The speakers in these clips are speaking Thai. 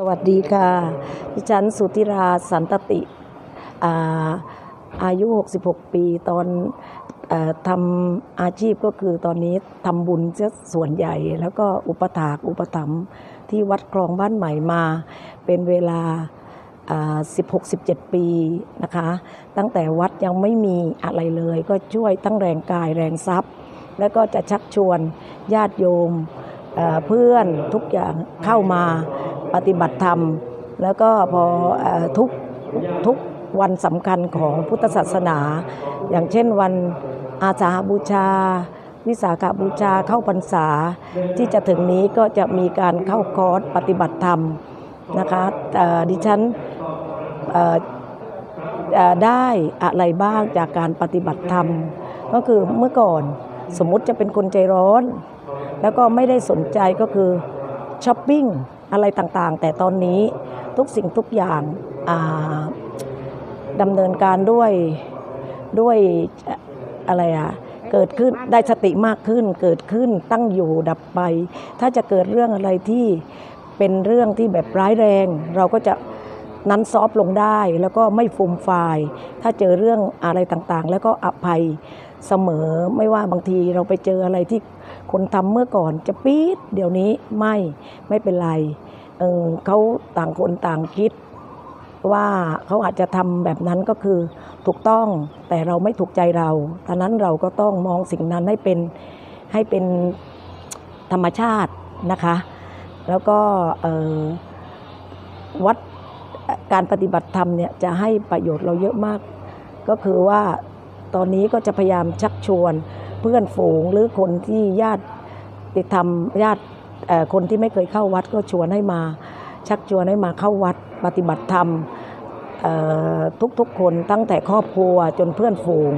สวัสดีค่ะ ดิฉันสุธิราสันตติอาอายุ 66 ปีตอนอทำอาชีพก็คือตอนนี้ทำบุญซะส่วนใหญ่ แล้วก็อุปถากอุปถัมภ์ที่วัดคลองบ้านใหม่มา เป็นเวลา 16-17 ปีนะคะ ตั้งแต่วัดยังไม่มีอะไรเลย ก็ช่วยตั้งแรงกายแรงทรัพย์ แล้วก็จะชักชวนญาติโยมเพื่อนทุกอย่างเข้ามา ปฏิบัติธรรม แล้วก็พออทุกทุกวันสำคัญของพุทธศาสนา อย่างเช่นวันอาสาบูชา วิสาขบูชาเข้าพรรษา ที่จะถึงนี้ก็จะมีการเข้าคอร์สปฏิบัติธรรมนะคะดิฉันได้อะไรบ้างจากการปฏิบัติธรรม ก็คือเมื่อก่อนสมมุติจะเป็นคนใจร้อน แล้วก็ไม่ได้สนใจก็คือช้อปปิ้ง อะไรต่างๆ แต่ตอนนี้ทุกสิ่งทุกอย่างาดำเนินการด้วยด้วยอะไรอะเกิดขึ้นได้สติมากขึ้นเกิดขึ้นตั้งอยู่ดับไป ถ้าจะเกิดเรื่องอะไรที่เป็นเรื่องที่แบบร้ายแรง เราก็จะนั้นซอฟต์ลงได้แล้วก็ไม่ฟูมฟายถ้าเจอเรื่องอะไรต่างๆ แล้วก็อภัยเสมอไม่ว่าบางทีเราไปเจออะไรที่ คนทำเมื่อก่อนจะปี๊ดเดี๋ยวนี้ไม่ไม่เป็นไรเออเขาต่างคนต่างคิด ว่าเขาอาจจะทำแบบนั้นก็คือถูกต้องแต่เราไม่ถูกใจเราดังนั้นเราก็ต้องมองสิ่งนั้นให้เป็นให้เป็นธรรมชาตินะคะ แล้วก็วัดการปฏิบัติธรรมเนี่ยจะให้ประโยชน์เราเยอะมาก ก็คือว่าตอนนี้ก็จะพยายามชักชวน เพื่อนฝูงหรือคนที่ญาติติดธรรมญาติคนที่ไม่เคยเข้าวัดก็ชวนให้มา ชักชวนให้มาเข้าวัดปฏิบัติธรรมทุกๆคนตั้งแต่ครอบครัวจนเพื่อนฝูง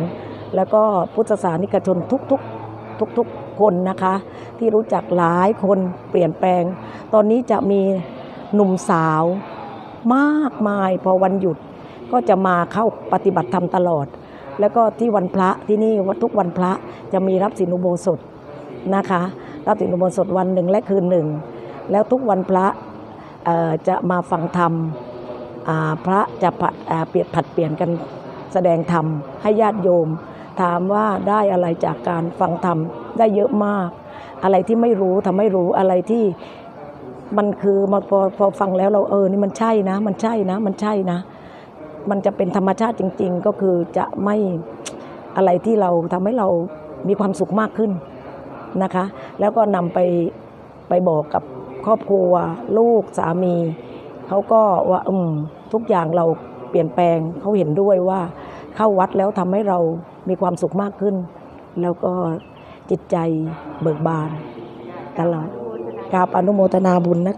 แล้วก็พุทธศาสนิกชนทุกๆทุกๆคนนะคะ ที่รู้จักหลายคนเปลี่ยนแปลง ตอนนี้จะมีหนุ่มสาวมากมายพอวันหยุดก็จะมาเข้าปฏิบัติธรรมตลอด แล้วก็ที่วันพระที่นี่วัดทุกวันพระจะมีรับสินอุโบสถนะคะ รับสินอุโบสถวันหนึ่งและคืนหนึ่ง แล้วทุกวันพระจะมาฟังธรรมพระจะผะอ่าเปลี่ยนผัดเปลี่ยนกันแสดงธรรมให้ญาติโยม ถามว่าได้อะไรจากการฟังธรรมได้เยอะมาก อะไรที่ไม่รู้ทำให้รู้อะไรที่มันคือพอพอฟังแล้วเราเออนี่มันใช่นะ มันใช่นะ มันใช่นะ มันจะเป็นธรรมชาติจริง ๆ ก็คือจะไม่อะไรที่เราทำให้เรามีความสุขมากขึ้นนะคะ แล้วก็นำไปไปบอกกับครอบครัว ลูกสามีเขาก็ว่าอืมทุกอย่างเราเปลี่ยนแปลงเขาเห็นด้วยว่าเข้าวัดแล้วทำให้เรามีความสุขมากขึ้น แล้วก็จิตใจเบิกบานตลอดกราบอนุโมทนาบุญนะ